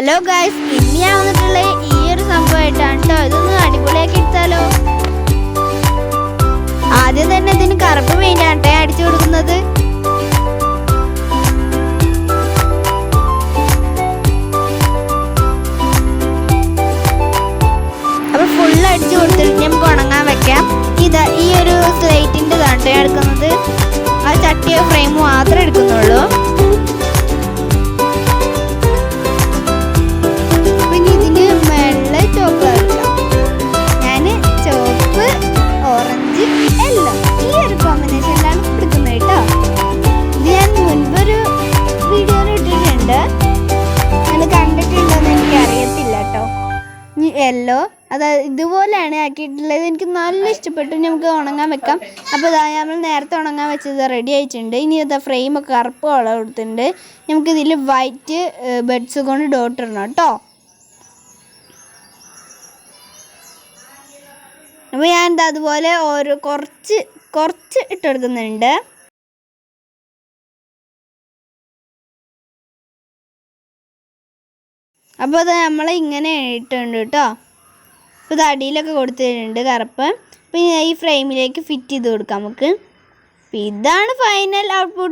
Hello guys ഇന്ന് വന്നിട്ടുള്ള ഈ ഒരു സംഭവമായിട്ടാണ് കേട്ടോ ഇതൊന്ന് അടിപൊളിയാക്കി എടുത്താലോ? ആദ്യം തന്നെ ഇതിന് കറുപ്പ് പെയിന്റ് കേട്ടോ അടിച്ചു കൊടുക്കുന്നത്. അപ്പൊ ഫുൾ അടിച്ചു കൊടുത്തിട്ട് നമുക്ക് ഉണങ്ങാൻ വെക്കാം. ഇതാ ഈ ഒരു സ്ലേറ്റിന്റെ തണ്ടേ എടുക്കുന്നത്. ഇട്ടിട്ടുണ്ട് നിങ്ങൾ കണ്ടിട്ടുണ്ടോന്ന് എനിക്ക് അറിയത്തില്ല കേട്ടോ യെല്ലോ അതായത് ഇതുപോലെയാണ് ആക്കിയിട്ടുള്ളത്. എനിക്ക് നല്ല ഇഷ്ടപ്പെട്ടു. നമുക്ക് ഉണങ്ങാൻ വെക്കാം. അപ്പോൾ ഇതാ നമ്മൾ നേരത്തെ ഉണങ്ങാൻ വെച്ചത് റെഡി ആയിട്ടുണ്ട്. ഇനി ഇതാ ഫ്രെയിമൊക്കെ കറുപ്പ് കളർ കൊടുത്തിട്ടുണ്ട്. നമുക്കിതിൽ വൈറ്റ് ബെഡ്സ് കൊണ്ട് ഡോട്ട് ഇടണം കേട്ടോ. അപ്പോൾ ഞാൻ അതുപോലെ ഓരോ കുറച്ച് കുറച്ച് ഇട്ടെടുക്കുന്നുണ്ട് അപ്പോൾ അത് നമ്മൾ ഇങ്ങനെ ഇട്ടുണ്ട് കേട്ടോ. അപ്പോൾ ഇത് അടിയിലൊക്കെ കൊടുത്തിട്ടുണ്ട് കറുപ്പ്. അപ്പോൾ ഈ ഫ്രെയിമിലേക്ക് ഫിറ്റ് ചെയ്ത് കൊടുക്കാം നമുക്ക്. ഇതാണ് ഫൈനൽ ഔട്ട്പുട്ട്